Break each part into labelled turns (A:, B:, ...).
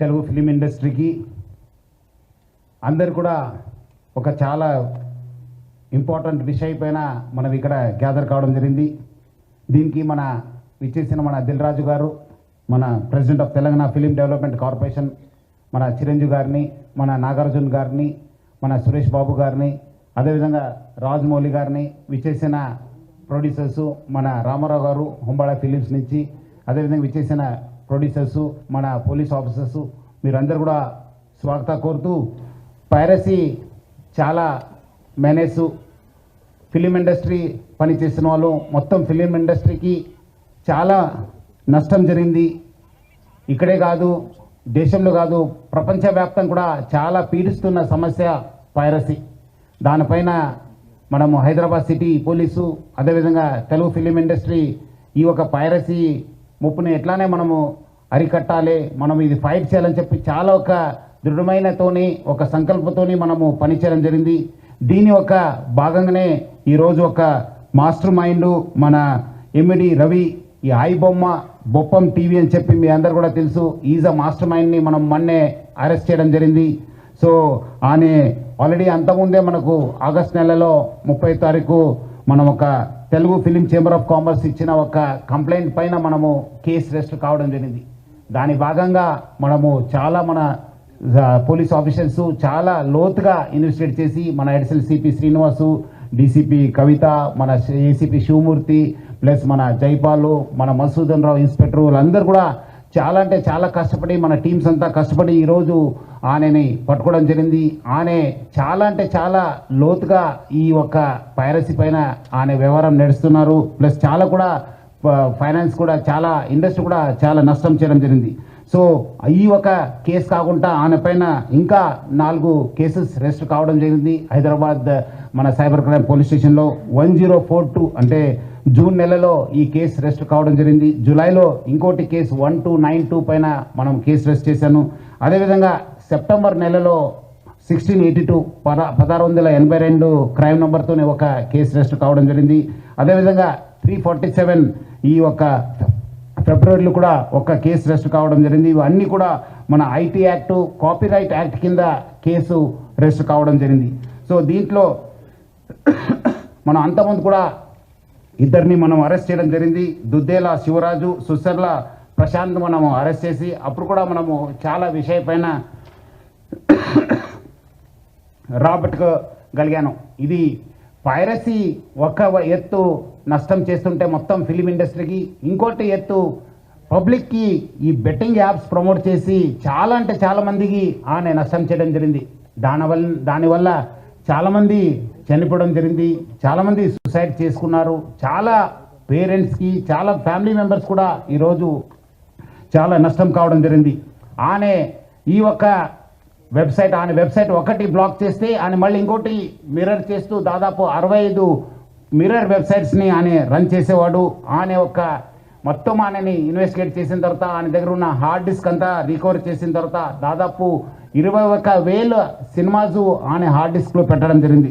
A: Telugu film ఇండస్ట్రీకి అందరు కూడా ఒక చాలా ఇంపార్టెంట్ విషయం పైన మనం ఇక్కడ గ్యాదర్ కావడం జరిగింది. దీనికి మన విచ్చేసిన మన దిల్ రాజు గారు మన president of Telangana film development corporation మన చిరంజీవి గారిని మన నాగార్జున గారిని మన సురేష్ బాబు గారిని అదేవిధంగా రాజమౌళి గారిని విచ్చేసిన ప్రొడ్యూసర్సు మన రామారావు గారు హుంబాళ ఫిలిమ్స్ నుంచి అదేవిధంగా విచ్చేసిన ప్రొడ్యూసర్స్ మన పోలీస్ ఆఫీసర్స్ మీరందరూ కూడా స్వాగత కోరుతూ పైరసీ చాలా మేనేజ్ ఫిలిం ఇండస్ట్రీ పనిచేసిన వాళ్ళు మొత్తం ఫిలిం ఇండస్ట్రీకి చాలా నష్టం జరిగింది. ఇక్కడే కాదు దేశంలో కాదు ప్రపంచవ్యాప్తం కూడా చాలా పీడిస్తున్న సమస్య పైరసీ. దానిపైన మనము హైదరాబాద్ సిటీ పోలీసు అదేవిధంగా తెలుగు ఫిలిం ఇండస్ట్రీ ఈ ఒక పైరసీ ముప్పుని ఎట్లానే మనము అరికట్టాలి. మనం ఇది ఫైట్ చేయాలని చెప్పి చాలా ఒక దృఢమైనతోని ఒక సంకల్పంతోని మనము పనిచేయడం జరిగింది. దీని ఒక భాగంగానే ఈరోజు ఒక మాస్టర్ మైండ్ మన ఎమ్మిడి రవి ఈ ఆయి బొమ్మ బొప్పం టీవీ అని చెప్పి మీ అందరు కూడా తెలుసు. ఈజ్ అ మాస్టర్ మైండ్ని మనం మొన్నే అరెస్ట్ చేయడం జరిగింది. సో ఆయన ఆల్రెడీ అంతకుముందే మనకు ఆగస్ట్ నెలలో ముప్పై తారీఖు మనం ఒక Telugu film chamber of commerce ఇచ్చిన ఒక కంప్లైంట్ పైన మనము కేసు రిజిస్టర్ కావడం జరిగింది. దాని భాగంగా మనము చాలా మన పోలీస్ ఆఫీసర్స్ చాలా లోతుగా ఇన్వెస్టిగేట్ చేసి మన additional CP Srinivasu DCP Kavitha మన ఏసీపీ శివమూర్తి ప్లస్ మన జైపాలు మన మసూదన్ రావు ఇన్స్పెక్టర్ వాళ్ళందరూ కూడా చాలా అంటే చాలా కష్టపడి మన టీమ్స్ అంతా కష్టపడి ఈరోజు ఆయనని పట్టుకోవడం జరిగింది. ఆనే చాలా అంటే చాలా లోతుగా ఈ ఒక పైరసీ పైన ఆయన వ్యవహారం నడుస్తున్నారు. ప్లస్ చాలా కూడా ఫైనాన్స్ కూడా చాలా ఇండస్ట్రీ కూడా చాలా నష్టం చేయడం జరిగింది. సో ఈ ఒక కేసు కాకుండా ఆయన పైన ఇంకా నాలుగు కేసెస్ రెస్ట్ కావడం జరిగింది. హైదరాబాద్ మన సైబర్ క్రైమ్ పోలీస్ స్టేషన్లో వన్ జీరో ఫోర్ టూ అంటే జూన్ నెలలో ఈ కేసు రెస్ట్ కావడం జరిగింది. జూలైలో ఇంకోటి case one two nine two పైన మనం కేసు రెస్ట్ చేశాను. అదేవిధంగా సెప్టెంబర్ నెలలో సిక్స్టీన్ ఎయిటీ టూ పద పదహారు వందల ఎనభై రెండు క్రైమ్ నెంబర్తోనే ఒక కేసు రెస్ట్ కావడం జరిగింది. అదేవిధంగా త్రీ ఫార్టీ సెవెన్ ఈ ఒక ఫిబ్రవరిలో కూడా ఒక కేసు రెస్ట్ కావడం జరిగింది. ఇవన్నీ కూడా మన ఐటీ యాక్ట్ కాపీరైట్ యాక్ట్ కింద కేసు రెస్ట్ కావడం జరిగింది. సో దీంట్లో మనం అంతకుముందు కూడా ఇద్దరిని మనం అరెస్ట్ చేయడం జరిగింది. దుద్దేల శివరాజు సుసర్ల ప్రశాంత్ మనము అరెస్ట్ చేసి అప్పుడు కూడా మనము చాలా విషయ పైన రాబట్టుకోగలిగాను ఇది పైరసీ ఒక ఎత్తు నష్టం చేస్తుంటే మొత్తం ఫిలిం ఇండస్ట్రీకి ఇంకోటి ఎత్తు పబ్లిక్కి ఈ బెట్టింగ్ యాప్స్ ప్రమోట్ చేసి చాలా అంటే చాలామందికి ఆమె నష్టం చేయడం జరిగింది. దానివల్ల దానివల్ల చాలామంది చనిపోవడం జరిగింది. చాలామంది సూసైడ్ చేసుకున్నారు. చాలా పేరెంట్స్కి చాలా ఫ్యామిలీ మెంబర్స్ కూడా ఈరోజు చాలా నష్టం కావడం జరిగింది. ఆనే ఈ ఒక్క వెబ్సైట్ ఆయన వెబ్సైట్ ఒకటి బ్లాక్ చేస్తే ఆయన మళ్ళీ ఇంకోటి మిర్రర్ చేస్తూ దాదాపు అరవై ఐదు మిర్రర్ వెబ్సైట్స్ని ఆయన రన్ చేసేవాడు. ఆయన ఒక మొత్తం ఆయనని ఇన్వెస్టిగేట్ చేసిన తర్వాత ఆయన దగ్గర ఉన్న హార్డ్ డిస్క్ అంతా రికవర్ చేసిన తర్వాత దాదాపు ఇరవై ఒక వేల సినిమాస్ ఆయన హార్డ్ డిస్క్లో పెట్టడం జరిగింది.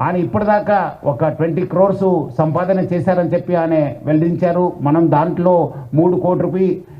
A: ఆయన ఇప్పటిదాకా ఒక ట్వంటీ క్రోర్స్ సంపాదన చేశారని చెప్పి ఆయన వెల్లడించారు. మనం దాంట్లో మూడు కోటి రూపాయి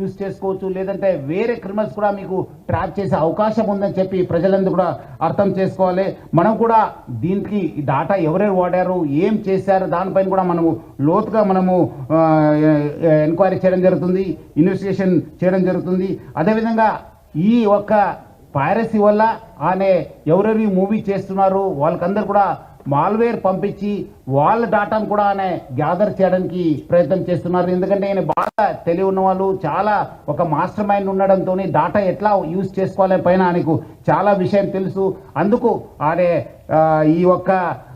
A: యూజ్ చేసుకోవచ్చు లేదంటే వేరే క్రిమినల్స్ కూడా మీకు ట్రాప్ చేసే అవకాశం ఉందని చెప్పి ప్రజలందరూ కూడా అర్థం చేసుకోవాలి. మనం కూడా దీనికి డాటా ఎవరెవరు వాడారు ఏం చేశారు దానిపైన కూడా మనము లోతుగా మనము ఎంక్వైరీ చేయడం జరుగుతుంది ఇన్వెస్టిగేషన్ చేయడం జరుగుతుంది. అదేవిధంగా ఈ ఒక్క పైరసీ వల్ల ఆమె ఎవరెవరు మూవీ చేస్తున్నారు వాళ్ళకందరూ కూడా మాల్వేర్ పంపించి వాళ్ళ డాటాను కూడా ఆయన గ్యాదర్ చేయడానికి ప్రయత్నం చేస్తున్నారు. ఎందుకంటే ఆయన బాగా తెలివి ఉన్న వాళ్ళు చాలా ఒక మాస్టర్ మైండ్ ఉండడంతో డాటా ఎట్లా యూజ్ చేసుకోవాలని పైన ఆయనకు చాలా విషయం తెలుసు. అందుకు ఆయన ఈ ఒక్క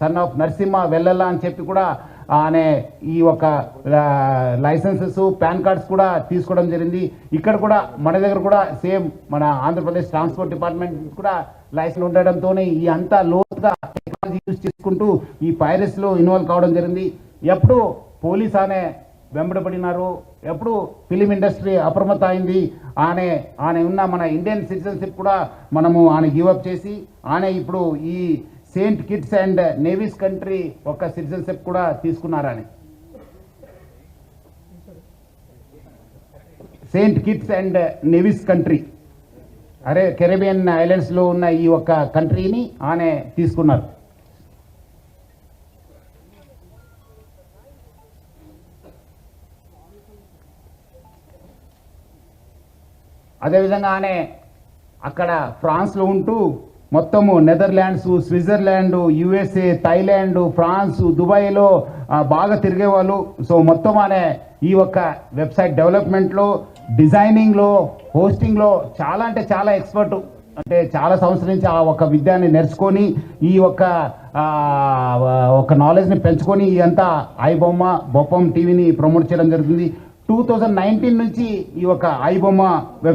A: సన్ ఆఫ్ నరసింహ వెల్లెల్లా అని చెప్పి కూడా అనే ఈ ఒక లైసెన్సెస్ పాన్ కార్డ్స్ కూడా తీసుకోవడం జరిగింది. ఇక్కడ కూడా మన దగ్గర కూడా సేమ్ మన ఆంధ్రప్రదేశ్ ట్రాన్స్పోర్ట్ డిపార్ట్మెంట్ కూడా లైసెన్స్ ఉండడంతో ఈ అంతా లోతుగా టెక్నాలజీ యూజ్ చేసుకుంటూ ఈ పైరస్లో ఇన్వాల్వ్ కావడం జరిగింది. ఎప్పుడు పోలీస్ అనే వెంబడబడినారు ఎప్పుడు ఫిలిం ఇండస్ట్రీ అప్రమత్త అయింది ఆనే ఆయన ఉన్న మన ఇండియన్ సిటిజన్షిప్ కూడా మనము ఆయన గివప్ చేసి ఆయన ఇప్పుడు ఈ Saint Kitts and Nevis country ఒక సిటిజన్షిప్ కూడా తీసుకున్నారని. Saint Kitts and Nevis country అరే కెరేబియన్ ఐలాండ్స్లో ఉన్న ఈ ఒక్క కంట్రీని ఆమె తీసుకున్నారు. అదేవిధంగా ఆమె అక్కడ ఫ్రాన్స్లో ఉంటూ మొత్తము Netherlands Switzerland USA Thailand France దుబాయ్లో బాగా తిరిగేవాళ్ళు. సో మొత్తం అనే ఈ ఒక్క వెబ్సైట్ డెవలప్మెంట్లో డిజైనింగ్లో హోస్టింగ్లో చాలా అంటే చాలా ఎక్స్పర్ట్. అంటే చాలా సంవత్సరం నుంచి ఆ ఒక విద్యాన్ని నేర్చుకొని ఈ ఒక్క ఒక నాలెడ్జ్ని పెంచుకొని ఇదంతా ఐబొమ్మ బొప్పం టీవీని ప్రమోట్ చేయడం జరుగుతుంది. టూ థౌజండ్ నైన్టీన్ నుంచి ఈ ఒక ఐబొమ్మ వెబ్